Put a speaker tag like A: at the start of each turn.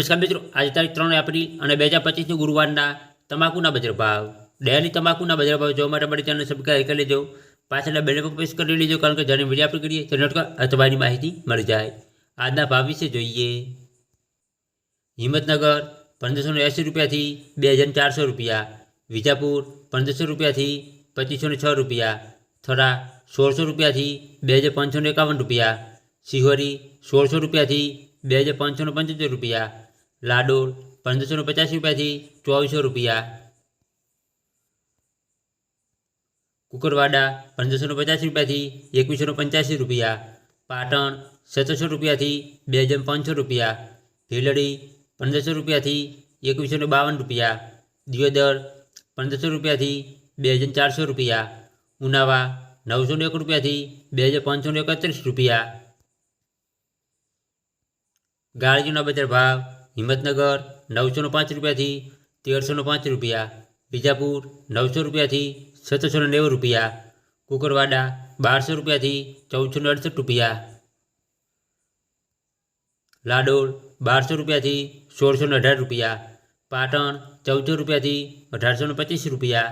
A: નમસ્કાર મિત્રો આજે તારીખ ત્રણ એપ્રિલ અને બે હજાર પચીસની ગુરુવારના તમાકુના બજાર ભાવ ડેલી તમાકુના બજાર ભાવ જોવા માટે મારી ચેનલ સબસ્ક્રાઈબ કરી લેજો. પાછળના બેલ પર પ્રેસ કરી લેજો, કારણ કે જ્યારે વીડિયો આપણે કરીએ તો નોટકા અથવાની માહિતી મળી જાય. આજના ભાવ વિશે જોઈએ. હિંમતનગર, પંદરસો ને એંસી રૂપિયાથી બે હજાર ચારસો રૂપિયા. વિજાપુર, પંદરસો રૂપિયાથી પચીસો ને છ રૂપિયા. થરા, સોળસો રૂપિયાથી બે હજાર પાંચસો ને એકાવન રૂપિયા. શિહોરી, સોળસો રૂપિયાથી બે હજાર પાંચસો ને પંચોતેર રૂપિયા. લાડોળ પંદરસો ને પચાસ રૂપિયાથી ચોવીસો રૂપિયા. કુકરવાડા પંદરસો ને પચાસ રૂપિયાથી એકવીસો ને પંચ્યાસી રૂપિયા. પાટણ સત્તરસો રૂપિયાથી બે હજાર પાંચસો રૂપિયા. ભીલડી પંદરસો રૂપિયાથી એકવીસો ને બાવન રૂપિયા. દિયોદર પંદરસો રૂપિયાથી બે હજાર ચારસો રૂપિયા. ઉનાવા નવસો ને એક રૂપિયાથી બે હજાર પાંચસો ને એકત્રીસ રૂપિયા. ગાળીઓના બજાર ભાવ હિંમતનગર નવસો પાંચ રૂપિયાથી તેરસો પાંચ રૂપિયા બીજાપુર નવસો રૂપિયાથી સત્તરસો નેવું રૂપિયા, કુકરવાડા બારસો રૂપિયાથી ચૌદસો અડસઠ રૂપિયા લાડોળ બારસો રૂપિયાથી સોળસો અઢાર રૂપિયા, પાટણ ચૌદસો રૂપિયાથી અઢારસો પચીસ રૂપિયા